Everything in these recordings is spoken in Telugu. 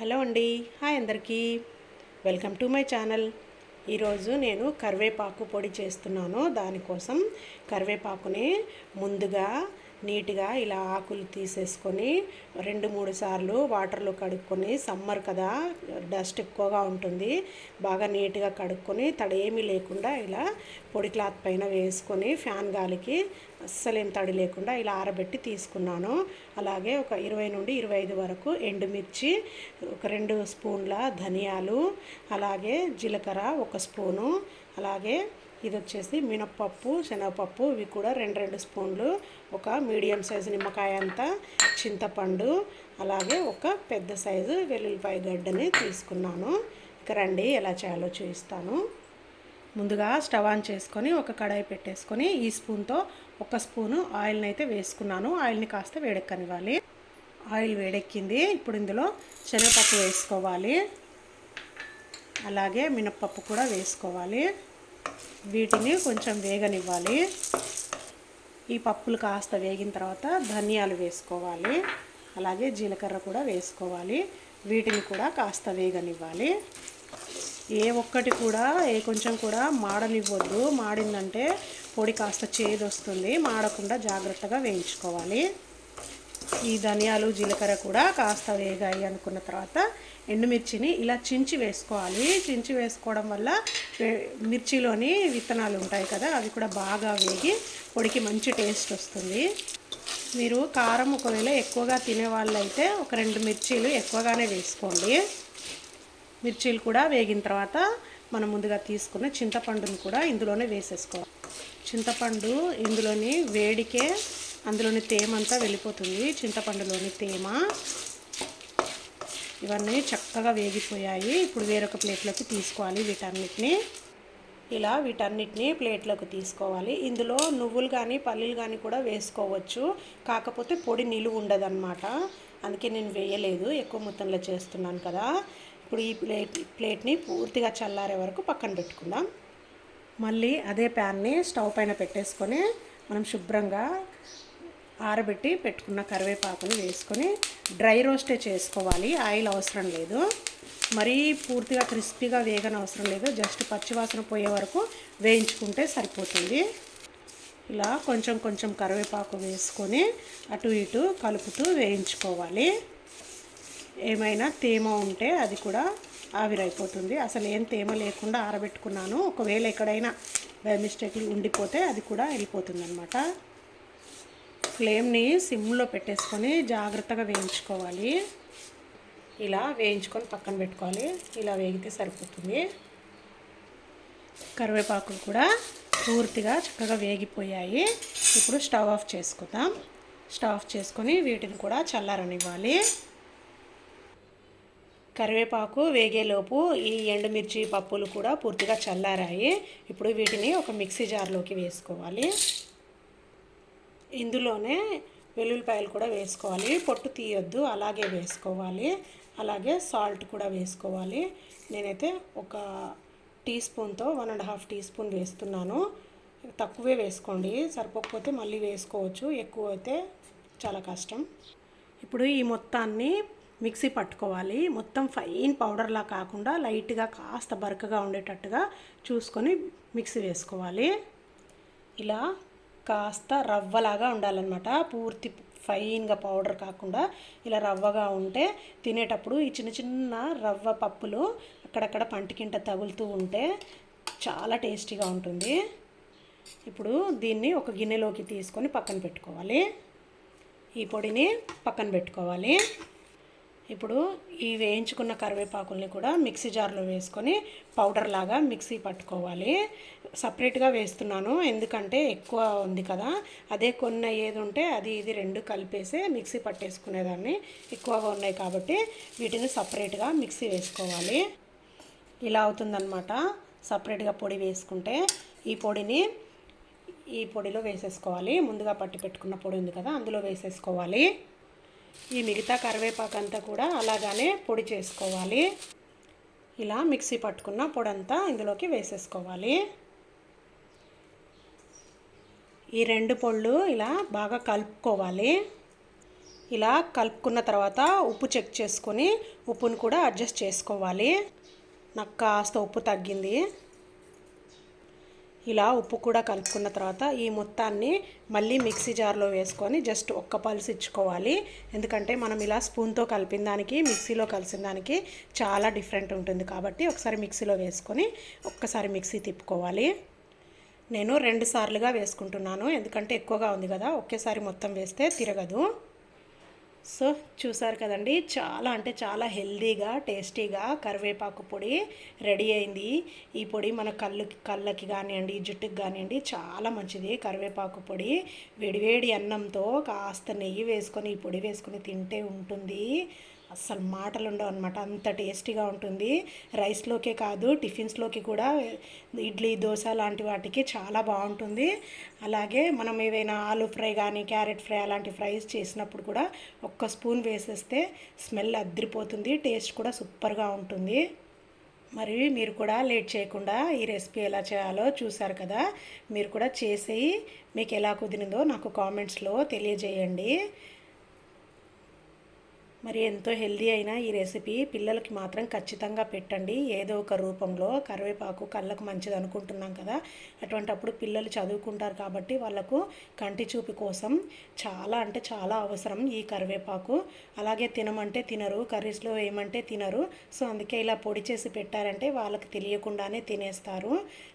హలో అండి. హాయ్ అందరికీ. Welcome to my channel. ఈరోజు నేను కరివేపాకు పొడి చేస్తున్నాను. దానికోసం కరివేపాకుని ముందుగా నీట్గా ఇలా ఆకులు తీసేసుకొని రెండు మూడు సార్లు వాటర్లో కడుక్కొని సమ్మర్ కదా డస్ట్ ఎక్కువగా ఉంటుంది. బాగా నీట్గా కడుక్కొని తడి లేకుండా ఇలా పొడి క్లాత్ పైన వేసుకొని ఫ్యాన్ గాలికి అస్సలేం తడి లేకుండా ఇలా ఆరబెట్టి తీసుకున్నాను. అలాగే ఒక ఇరవై నుండి ఇరవై ఐదు వరకు ఎండుమిర్చి ఒక రెండు స్పూన్ల ధనియాలు అలాగే జీలకర్ర ఒక స్పూను అలాగే ఇది వచ్చేసి మినప్పప్పు శనగపప్పు ఇవి కూడా రెండు రెండు స్పూన్లు. ఒక మీడియం సైజు నిమ్మకాయ అంతా చింతపండు అలాగే ఒక పెద్ద సైజు వెల్లుల్లిపాయ గడ్డని తీసుకున్నాను. ఇక రండి ఎలా చేయాలో చూపిస్తాను. ముందుగా స్టవ్ ఆన్ చేసుకొని ఒక కడాయి పెట్టేసుకొని ఈ స్పూన్తో ఒక స్పూను ఆయిల్ని అయితే వేసుకున్నాను. ఆయిల్ని కాస్త వేడెక్కనివ్వాలి. ఆయిల్ వేడెక్కింది. ఇప్పుడు ఇందులో శనగపప్పు వేసుకోవాలి. అలాగే మినప్పప్పు కూడా వేసుకోవాలి. వీటిని కొంచెం వేగనివ్వాలి. ఈ పప్పులు కాస్త వేగిన తర్వాత ధనియాలు వేసుకోవాలి. అలాగే జీలకర్ర కూడా వేసుకోవాలి. వీటిని కూడా కాస్త వేగనివ్వాలి. ఏ ఒక్కటి కూడా ఏ కొంచెం కూడా మాడనివ్వద్దు. మాడిందంటే పొడి కాస్త చేదు వస్తుంది మాడకుండా జాగ్రత్తగా వేయించుకోవాలి. ఈ ధనియాలు జీలకర్ర కూడా కాస్త వేగాయి అనుకున్న తర్వాత ఎండుమిర్చిని ఇలా చించి వేసుకోవాలి. చించి వేసుకోవడం వల్ల మిర్చిలోని విత్తనాలు ఉంటాయి కదా అవి కూడా బాగా వేగి పొడికి మంచి టేస్ట్ వస్తుంది. మీరు కారం ఒకవేళ ఎక్కువగా తినే అయితే ఒక రెండు మిర్చీలు ఎక్కువగానే వేసుకోండి. మిర్చీలు కూడా వేగిన తర్వాత మనం ముందుగా తీసుకున్న చింతపండును కూడా ఇందులోనే వేసేసుకోవాలి. చింతపండు ఇందులోని వేడికే అందులోని తేమ అంతా వెళ్ళిపోతుంది. చింతపండులోని తేమ. ఇవన్నీ చక్కగా వేగిపోయాయి. ఇప్పుడు వేరొక ప్లేట్లోకి తీసుకోవాలి వీటన్నిటిని. ఇలా వీటన్నిటిని ప్లేట్లోకి తీసుకోవాలి. ఇందులో నువ్వులు కానీ పల్లీలు కానీ కూడా వేసుకోవచ్చు. కాకపోతే పొడి నిలువ ఉండదన్నమాట. అందుకే నేను వేయలేదు. ఎక్కువ మొత్తంలో చేస్తున్నాను కదా. ఇప్పుడు ఈ ప్లేట్ ప్లేట్ని పూర్తిగా చల్లారే వరకు పక్కన పెట్టుకుందాం. మళ్ళీ అదే ప్యాన్ని స్టవ్ పైన పెట్టేసుకొని మనం శుభ్రంగా ఆరబెట్టి పెట్టుకున్న కరివేపాకును వేసుకొని డ్రై రోస్టే చేసుకోవాలి. ఆయిల్ అవసరం లేదు. మరీ పూర్తిగా క్రిస్పీగా వేగన అవసరం లేదు. జస్ట్ పచ్చివాసన పోయే వరకు వేయించుకుంటే సరిపోతుంది. ఇలా కొంచెం కొంచెం కరివేపాకు వేసుకొని అటు ఇటు కలుపుతూ వేయించుకోవాలి. ఏమైనా తేమ ఉంటే అది కూడా ఆవిరైపోతుంది. అసలు ఏం తేమ లేకుండా ఆరబెట్టుకున్నాను. ఒకవేళ ఎక్కడైనా బై మిస్టేక్ ఉండిపోతే అది కూడా వెళ్ళిపోతుంది అనమాట ఫ్లేమ్ని సిమ్లో పెట్టేసుకొని జాగ్రత్తగా వేయించుకోవాలి. ఇలా వేయించుకొని పక్కన పెట్టుకోవాలి. ఇలా వేగితే సరిపోతుంది. కరివేపాకులు కూడా పూర్తిగా చక్కగా వేగిపోయాయి. ఇప్పుడు స్టవ్ ఆఫ్ చేసుకుందాం. స్టవ్ ఆఫ్ చేసుకొని వీటిని కూడా చల్లారనివ్వాలి. కరివేపాకు వేగేలోపు ఈ ఎండుమిర్చి పప్పులు కూడా పూర్తిగా చల్లారాయి. ఇప్పుడు వీటిని ఒక మిక్సీ జార్లోకి వేసుకోవాలి. ఇందులోనే వెల్లుల్లిపాయలు కూడా వేసుకోవాలి. పొట్టు తీయొద్దు అలాగే వేసుకోవాలి. అలాగే సాల్ట్ కూడా వేసుకోవాలి. నేనైతే ఒక టీ స్పూన్తో one and half teaspoon వేస్తున్నాను. తక్కువే వేసుకోండి. సరిపోకపోతే మళ్ళీ వేసుకోవచ్చు. ఎక్కువ అయితే చాలా కష్టం. ఇప్పుడు ఈ మొత్తాన్ని మిక్సీ పట్టుకోవాలి. మొత్తం ఫైన్ పౌడర్లా కాకుండా లైట్గా కాస్త బరకగా ఉండేటట్టుగా చూసుకొని మిక్సీ వేసుకోవాలి. ఇలా కాస్త రవ్వలాగా ఉండాలన్నమాట. పూర్తి ఫైన్గా పౌడర్ కాకుండా ఇలా రవ్వగా ఉంటే తినేటప్పుడు ఈ చిన్న చిన్న రవ్వ పప్పులు అక్కడక్కడ పంటికింట తగులుతూ ఉంటే చాలా టేస్టీగా ఉంటుంది. ఇప్పుడు దీన్ని ఒక గిన్నెలోకి తీసుకొని పక్కన పెట్టుకోవాలి. ఈ పొడిని పక్కన పెట్టుకోవాలి. ఇప్పుడు ఈ వేయించుకున్న కరివేపాకుల్ని కూడా మిక్సీ జార్లో వేసుకొని పౌడర్ లాగా మిక్సీ పట్టుకోవాలి. సపరేట్గా వేస్తున్నాను ఎందుకంటే ఎక్కువ ఉంది కదా. అదే కొన్ని ఏది ఉంటే అది ఇది రెండు కలిపేసి మిక్సీ పట్టేసుకునేదాన్ని. ఎక్కువగా ఉన్నాయి కాబట్టి వీటిని సపరేట్గా మిక్సీ వేసుకోవాలి. ఇలా అవుతుందన్నమాట. సపరేట్గా పొడి వేసుకుంటే ఈ పొడిని ఈ పొడిలో వేసేసుకోవాలి. ముందుగా పట్టి పెట్టుకున్న పొడి ఉంది కదా అందులో వేసేసుకోవాలి. ఈ మిగతా కరివేపాకు అంతా కూడా అలాగానే పొడి చేసుకోవాలి. ఇలా మిక్సీ పట్టుకున్న పొడంతా ఇందులోకి వేసేసుకోవాలి. ఈ రెండు పొళ్ళు ఇలా బాగా కలుపుకోవాలి. ఇలా కలుపుకున్న తర్వాత ఉప్పు చెక్ చేసుకొని ఉప్పును కూడా అడ్జస్ట్ చేసుకోవాలి. నాకు కాస్త ఉప్పు తగ్గింది. ఇలా ఉప్పు కూడా కలుపుకున్న తర్వాత ఈ మొత్తాన్ని మళ్ళీ మిక్సీ జార్లో వేసుకొని జస్ట్ ఒక్క పలుసు ఇచ్చుకోవాలి. ఎందుకంటే మనం ఇలా స్పూన్తో కలిపిన దానికి మిక్సీలో కలిసిన దానికి చాలా డిఫరెంట్ ఉంటుంది. కాబట్టి ఒకసారి మిక్సీలో వేసుకొని ఒక్కసారి మిక్సీ తిప్పుకోవాలి. నేను రెండు సార్లుగా వేసుకుంటున్నాను. ఎందుకంటే ఎక్కువగా ఉంది కదా ఒకేసారి మొత్తం వేస్తే తిరగదు. సో చూసారు కదండి చాలా అంటే చాలా హెల్దీగా టేస్టీగా కరివేపాకు పొడి రెడీ అయింది. ఈ పొడి మన కళ్ళు కళ్ళకి కానివ్వండి జుట్టుకి కానివ్వండి చాలా మంచిది. కరివేపాకు పొడి వేడివేడి అన్నంతో కాస్త నెయ్యి వేసుకొని ఈ పొడి వేసుకొని తింటే ఉంటుంది. అస్సలు మాటలు ఉండవు అనమాట అంత టేస్టీగా ఉంటుంది. రైస్లోకే కాదు టిఫిన్స్లోకి కూడా ఇడ్లీ దోశ లాంటి వాటికి చాలా బాగుంటుంది. అలాగే మనం ఏవైనా ఆలు ఫ్రై కానీ క్యారెట్ ఫ్రై అలాంటి ఫ్రైస్ చేసినప్పుడు కూడా ఒక్క స్పూన్ వేసేస్తే స్మెల్ అద్దరిపోతుంది టేస్ట్ కూడా సూపర్గా ఉంటుంది. మరి మీరు కూడా లేట్ చేయకుండా ఈ రెసిపీ ఎలా చేయాలో చూసారు కదా మీరు కూడా చేసి మీకు ఎలా కుదిరిందో నాకు కామెంట్స్లో తెలియజేయండి. మరి ఎంతో హెల్దీ అయిన ఈ రెసిపీ పిల్లలకి మాత్రం ఖచ్చితంగా పెట్టండి. ఏదో ఒక రూపంలో కరివేపాకు కళ్ళకు మంచిది అనుకుంటున్నాం కదా. అటువంటప్పుడు పిల్లలు చదువుకుంటారు కాబట్టి వాళ్ళకు కంటి చూపు కోసం చాలా అంటే చాలా అవసరం ఈ కరివేపాకు. అలాగే తినమంటే తినరు కర్రీస్లో వేయమంటే తినరు. సో అందుకే ఇలా పొడి చేసి పెట్టారంటే వాళ్ళకి తెలియకుండానే తినేస్తారు.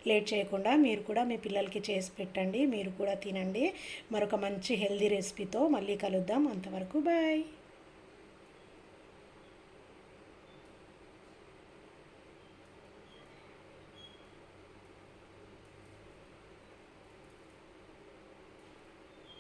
లేట్ చేయకుండా మీరు కూడా మీ పిల్లలకి చేసి పెట్టండి మీరు కూడా తినండి. మరొక మంచి హెల్దీ రెసిపీతో మళ్ళీ కలుద్దాం. అంతవరకు బాయ్.